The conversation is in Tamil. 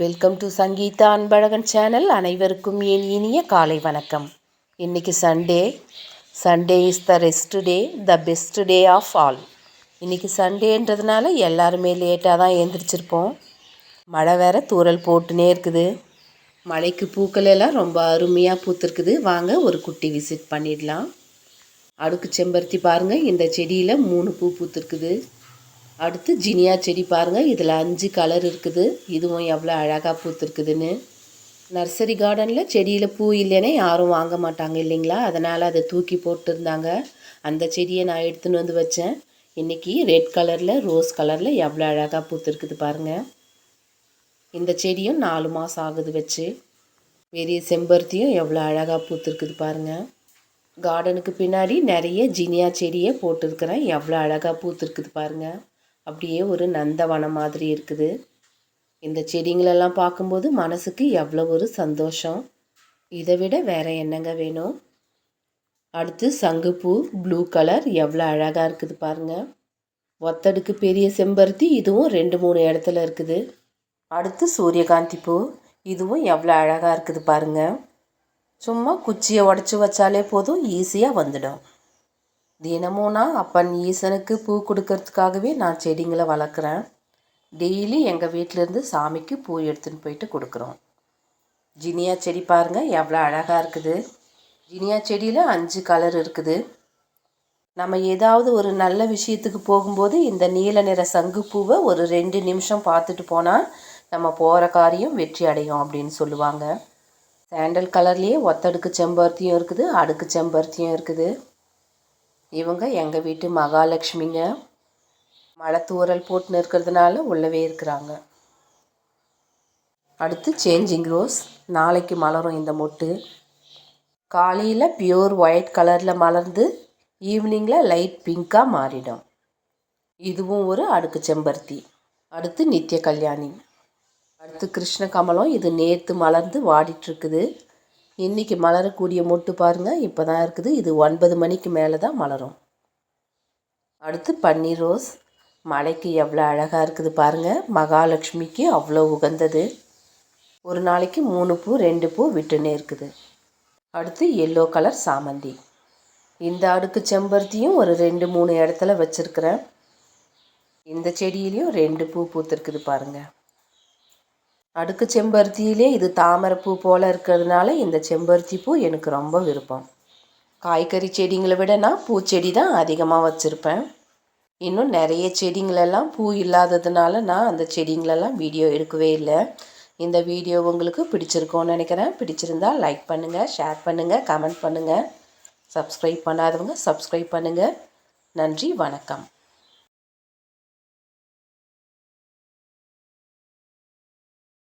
Welcome to Sangeetha Anbazhagan channel அனைவருக்கும் என் இனிய காலை வணக்கம். இன்றைக்கி Sunday Sunday is the rest day the best day of all இன்றைக்கி சண்டேன்றதுனால எல்லாருமே லேட்டாக தான் எழுந்திரிச்சிருப்போம் மழை வேற தூரல் போட்டுனே இருக்குது. மழைக்கு பூக்கள் எல்லாம் ரொம்ப அருமையாக பூத்துருக்குது. வாங்க ஒரு குட்டி விசிட் பண்ணிடலாம். அடுக்கு செம்பருத்தி பாருங்கள் இந்த செடியில் மூணு பூ பூத்துருக்குது. அடுத்து ஜினியா செடி பாருங்கள் இதில் அஞ்சு கலர் இருக்குது. இதுவும் எவ்வளோ அழகாக பூத்துருக்குதுன்னு. நர்சரி கார்டனில் செடியில் பூ இல்லைன்னே யாரும் வாங்க மாட்டாங்க இல்லைங்களா? அதனால் அதை தூக்கி போட்டுருந்தாங்க. அந்த செடியை நான் எடுத்துன்னு வந்து வச்சேன். இன்றைக்கி ரெட் கலரில் ரோஸ் கலரில் எவ்வளோ அழகாக பூத்துருக்குது பாருங்கள் இந்த செடியும் நாலு மாதம் ஆகுது வச்சு. பெரிய செம்பருத்தியும் எவ்வளோ அழகாக பூத்துருக்குது பாருங்கள் கார்டனுக்கு பின்னாடி நிறைய ஜினியா செடியை போட்டிருக்கிறேன். எவ்வளோ அழகாக பூத்துருக்குது பாருங்கள் அப்படியே ஒரு நந்தவனம் மாதிரி இருக்குது. இந்த செடிங்களெல்லாம் பார்க்கும்போது மனசுக்கு எவ்வளோ ஒரு சந்தோஷம். இதை விட வேறு என்னங்க வேணும்? அடுத்து சங்குப்பூ ப்ளூ கலர் எவ்வளோ அழகாக இருக்குது பாருங்கள் ஒத்தடுக்கு பெரிய செம்பருத்தி இதுவும் ரெண்டு மூணு இடத்துல இருக்குது. அடுத்து சூரியகாந்தி பூ இதுவும் எவ்வளோ அழகாக இருக்குது பாருங்கள் சும்மா குச்சியை உடச்சி வச்சாலே போதும் ஈஸியாக வந்துடும். தினமும் நான் அப்பன் ஈசனுக்கு பூ கொடுக்கறதுக்காகவே நான் செடிங்களை வளர்க்குறேன். டெய்லி எங்கள் வீட்டிலேருந்து சாமிக்கு பூ எடுத்துன்னு போயிட்டு கொடுக்குறோம். ஜினியா செடி பாருங்கள் எவ்வளோ அழகாக இருக்குது. ஜினியா செடியில் அஞ்சு கலர் இருக்குது. நம்ம ஏதாவது ஒரு நல்ல விஷயத்துக்கு போகும்போது இந்த நீல நிற சங்கு பூவை ஒரு ரெண்டு நிமிஷம் பார்த்துட்டு போனால் நம்ம போகிற காரியம் வெற்றி அடையும் அப்படின்னு சொல்லுவாங்க. சாண்டல் கலர்லேயே ஒத்தடுக்கு செம்பருத்தியும் இருக்குது அடுக்கு செம்பருத்தியும் இருக்குது. இவங்க எங்கள் வீட்டு மகாலட்சுமிங்க. மழை தூரல் போட்டுன்னு இருக்கிறதுனால உள்ளவே இருக்கிறாங்க. அடுத்து சேஞ்சிங் ரோஸ் நாளைக்கு மலரும் இந்த மொட்டு. காலையில் பியூர் ஒயிட் கலரில் மலர்ந்து ஈவினிங்கில் லைட் பிங்க்காக மாறிடும். இதுவும் ஒரு அடுக்கு செம்பருத்தி. அடுத்து நித்திய கல்யாணி. அடுத்து கிருஷ்ண கமலம் இது நேற்று மலர்ந்து வாடிட்டுருக்குது இன்றைக்கி மலரக்கூடிய மொட்டு பாருங்கள் இப்போ தான் இருக்குது. இது ஒன்பது மணிக்கு மேலே தான் மலரும். அடுத்து பன்னீர் ரோஸ். மலைக்கு எவ்வளோ அழகாக இருக்குது பாருங்கள் மகாலட்சுமிக்கு அவ்வளோ உகந்தது. ஒரு நாளைக்கு மூணு பூ ரெண்டு பூ விட்டுனே இருக்குது. அடுத்து எல்லோ கலர் சாமந்தி. இந்த அடுக்கு செம்பருத்தியும் ஒரு ரெண்டு மூணு இடத்துல வச்சுருக்கிறேன். இந்த செடியிலையும் ரெண்டு பூ பூத்துருக்குது பாருங்கள் அடுக்கு செம்பருத்தியிலே இது தாமரைப்பூ போல் இருக்கிறதுனால இந்த செம்பருத்தி பூ எனக்கு ரொம்ப விருப்பம். காய்கறி செடிங்களை விட நான் பூச்செடி தான் அதிகமாக வச்சுருப்பேன். இன்னும் நிறைய செடிங்களெல்லாம் பூ இல்லாததுனால நான் அந்த செடிங்களெல்லாம் வீடியோ எடுக்கவே இல்லை. இந்த வீடியோ உங்களுக்கு பிடிச்சிருக்கோன்னு நினைக்கிறேன். பிடிச்சிருந்தா லைக் பண்ணுங்கள் ஷேர் பண்ணுங்கள் கமெண்ட் பண்ணுங்கள் சப்ஸ்கிரைப் பண்ணாதவங்க சப்ஸ்கிரைப் பண்ணுங்கள் நன்றி வணக்கம்.